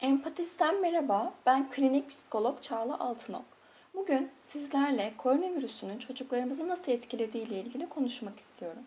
Empatisten merhaba, ben klinik psikolog Çağla Altınok. Bugün sizlerle koronavirüsünün çocuklarımızı nasıl etkilediği ile ilgili konuşmak istiyorum.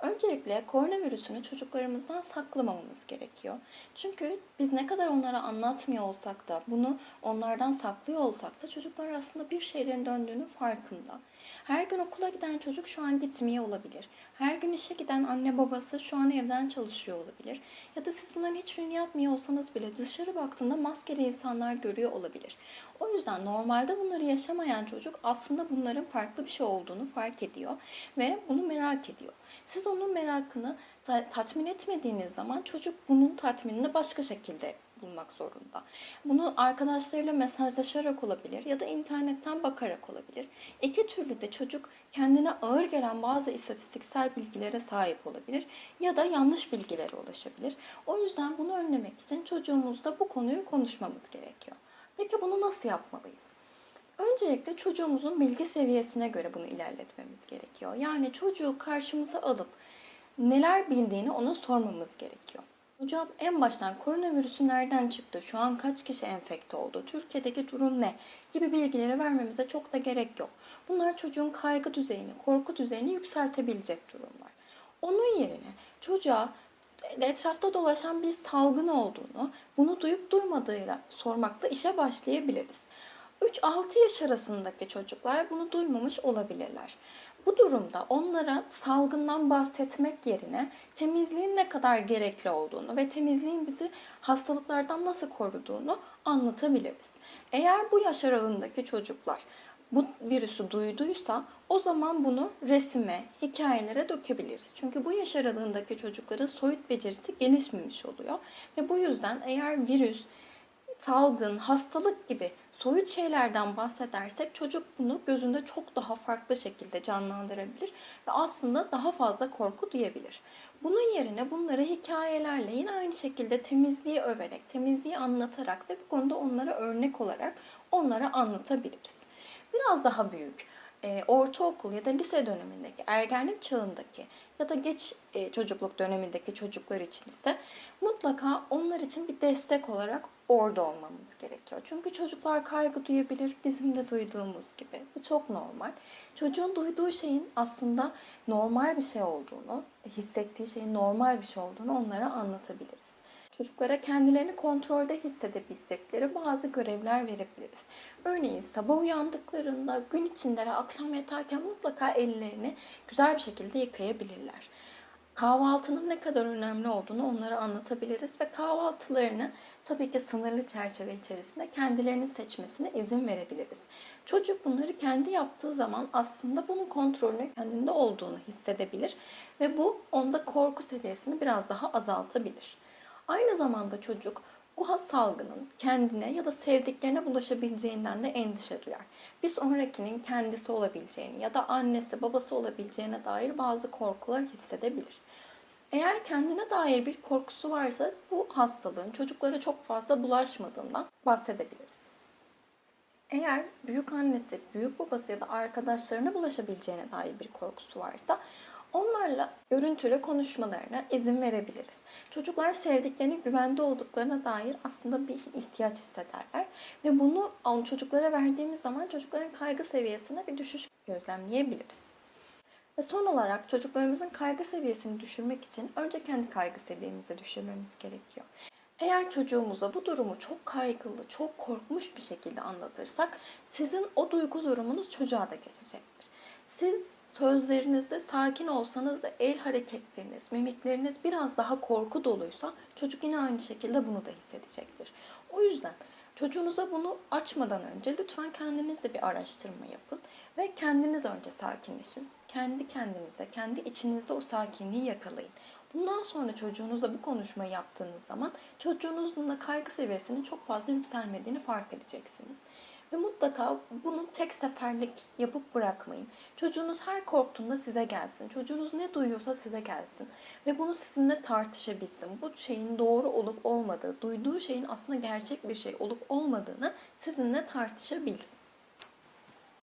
Öncelikle koronavirüsünü çocuklarımızdan saklamamamız gerekiyor. Çünkü biz ne kadar onlara anlatmıyor olsak da, bunu onlardan saklıyor olsak da çocuklar aslında bir şeylerin döndüğünün farkında. Her gün okula giden çocuk şu an gitmiyor olabilir. Her gün işe giden anne babası şu an evden çalışıyor olabilir. Ya da siz bunların hiçbirini yapmıyor olsanız bile dışarı baktığında maskeli insanlar görüyor olabilir. O yüzden normalde bunları yaşamayan çocuk aslında bunların farklı bir şey olduğunu fark ediyor ve bunu merak ediyor. Siz onun merakını ta- tatmin etmediğiniz zaman çocuk bunun tatminini başka şekilde bulmak zorunda. Bunu arkadaşlarıyla mesajlaşarak olabilir ya da internetten bakarak olabilir. İki türlü de çocuk kendine ağır gelen bazı istatistiksel bilgilere sahip olabilir ya da yanlış bilgilere ulaşabilir. O yüzden bunu önlemek için çocuğumuzla bu konuyu konuşmamız gerekiyor. Peki bunu nasıl yapmalıyız? Öncelikle çocuğumuzun bilgi seviyesine göre bunu ilerletmemiz gerekiyor. Yani çocuğu karşımıza alıp neler bildiğini ona sormamız gerekiyor. Hocam en baştan koronavirüsü nereden çıktı, şu an kaç kişi enfekte oldu, Türkiye'deki durum ne gibi bilgileri vermemize çok da gerek yok. Bunlar çocuğun kaygı düzeyini, korku düzeyini yükseltebilecek durumlar. Onun yerine çocuğa etrafta dolaşan bir salgın olduğunu, bunu duyup duymadığıyla sormakla işe başlayabiliriz. 3-6 yaş arasındaki çocuklar bunu duymamış olabilirler. Bu durumda onlara salgından bahsetmek yerine temizliğin ne kadar gerekli olduğunu ve temizliğin bizi hastalıklardan nasıl koruduğunu anlatabiliriz. Eğer bu yaş aralığındaki çocuklar bu virüsü duyduysa o zaman bunu resime, hikayelere dökebiliriz. Çünkü bu yaş aralığındaki çocukların soyut becerisi gelişmemiş oluyor. Ve bu yüzden eğer virüs, salgın, hastalık gibi soyut şeylerden bahsedersek çocuk bunu gözünde çok daha farklı şekilde canlandırabilir ve aslında daha fazla korku duyabilir. Bunun yerine bunları hikayelerle yine aynı şekilde temizliği överek, temizliği anlatarak ve bu konuda onlara örnek olarak onlara anlatabiliriz. Biraz daha büyük, e, ortaokul ya da lise dönemindeki, ergenlik çağındaki ya da geç e, çocukluk dönemindeki çocuklar için ise mutlaka onlar için bir destek olarak orada olmamız gerekiyor. Çünkü çocuklar kaygı duyabilir, bizim de duyduğumuz gibi. Bu çok normal. Çocuğun duyduğu şeyin aslında normal bir şey olduğunu, hissettiği şeyin normal bir şey olduğunu onlara anlatabiliriz. Çocuklara kendilerini kontrolde hissedebilecekleri bazı görevler verebiliriz. Örneğin sabah uyandıklarında gün içinde ve akşam yatarken mutlaka ellerini güzel bir şekilde yıkayabilirler. Kahvaltının ne kadar önemli olduğunu onlara anlatabiliriz ve kahvaltılarını tabii ki sınırlı çerçeve içerisinde kendilerinin seçmesine izin verebiliriz. Çocuk bunları kendi yaptığı zaman aslında bunun kontrolünü kendinde olduğunu hissedebilir ve bu onda korku seviyesini biraz daha azaltabilir. Aynı zamanda çocuk bu has salgının kendine ya da sevdiklerine bulaşabileceğinden de endişe duyar. Bir sonrakinin kendisi olabileceğini ya da annesi, babası olabileceğine dair bazı korkular hissedebilir. Eğer kendine dair bir korkusu varsa bu hastalığın çocuklara çok fazla bulaşmadığından bahsedebiliriz. Eğer büyük annesi, büyük babası ya da arkadaşlarına bulaşabileceğine dair bir korkusu varsa onlarla görüntülü konuşmalarına izin verebiliriz. Çocuklar sevdiklerini güvende olduklarına dair aslında bir ihtiyaç hissederler ve bunu çocuklara verdiğimiz zaman çocukların kaygı seviyesine bir düşüş gözlemleyebiliriz. Ve son olarak çocuklarımızın kaygı seviyesini düşürmek için önce kendi kaygı seviyemizi düşürmemiz gerekiyor. Eğer çocuğumuza bu durumu çok kaygılı, çok korkmuş bir şekilde anlatırsak sizin o duygu durumunuz çocuğa da geçecektir. Siz sözlerinizde sakin olsanız da el hareketleriniz, mimikleriniz biraz daha korku doluysa çocuk yine aynı şekilde bunu da hissedecektir. O yüzden çocuğunuza bunu açmadan önce lütfen kendiniz de bir araştırma yapın ve kendiniz önce sakinleşin. Kendi kendinize, kendi içinizde o sakinliği yakalayın. Bundan sonra çocuğunuzla bu konuşmayı yaptığınız zaman çocuğunuzun da kaygı seviyesinin çok fazla yükselmediğini fark edeceksiniz. Ve mutlaka bunu tek seferlik yapıp bırakmayın. Çocuğunuz her korktuğunda size gelsin. Çocuğunuz ne duyuyorsa size gelsin. Ve bunu sizinle tartışabilsin. Bu şeyin doğru olup olmadığı, duyduğu şeyin aslında gerçek bir şey olup olmadığını sizinle tartışabilsin.